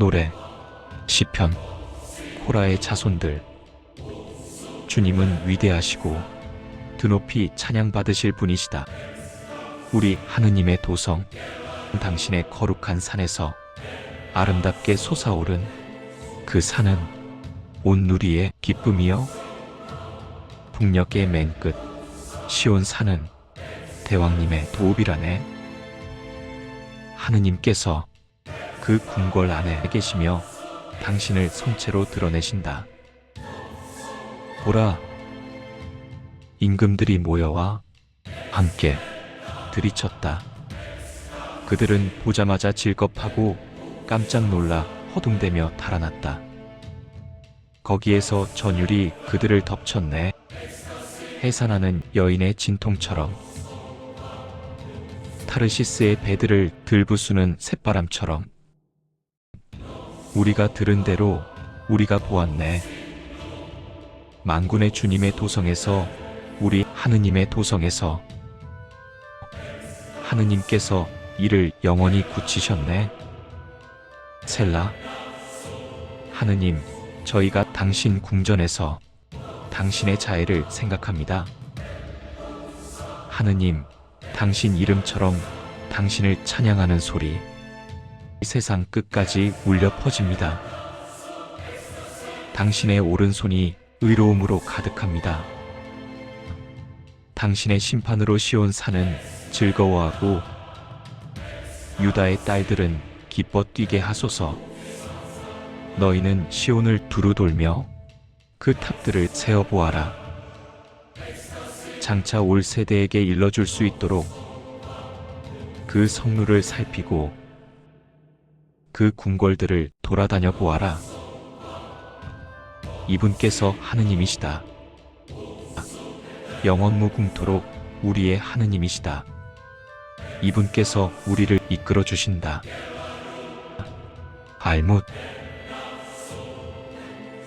노래 시편 코라의 자손들. 주님은 위대하시고 드높이 찬양받으실 분이시다. 우리 하느님의 도성 당신의 거룩한 산에서 아름답게 솟아오른 그 산은 온 누리의 기쁨이요. 북녘의 맨 끝 시온 산은 대왕님의 도읍이라네. 하느님께서 그 궁궐 안에 계시며 당신을 성체로 드러내신다. 보라, 임금들이 모여와 함께 들이쳤다. 그들은 보자마자 질겁하고 깜짝 놀라 허둥대며 달아났다. 거기에서 전율이 그들을 덮쳤네. 해산하는 여인의 진통처럼 타르시스의 배들을 들부수는 새바람처럼 우리가 들은 대로 우리가 보았네. 만군의 주님의 도성에서 우리 하느님의 도성에서 하느님께서 이를 영원히 굳히셨네. 셀라 하느님 저희가 당신 궁전에서 당신의 자애를 생각합니다. 하느님 당신 이름처럼 당신을 찬양하는 소리 세상 끝까지 울려 퍼집니다. 당신의 오른손이 의로움으로 가득합니다. 당신의 심판으로 시온 산은 즐거워하고 유다의 딸들은 기뻐 뛰게 하소서. 너희는 시온을 두루 돌며 그 탑들을 세어 보아라. 장차 올 세대에게 일러줄 수 있도록 그 성루를 살피고 그 궁궐들을 돌아다녀 보아라. 이분께서 하느님이시다. 영원무궁토록 우리의 하느님이시다. 이분께서 우리를 이끌어 주신다. 알못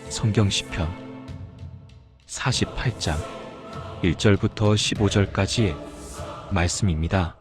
성경 시편 48장 1절부터 15절까지의 말씀입니다.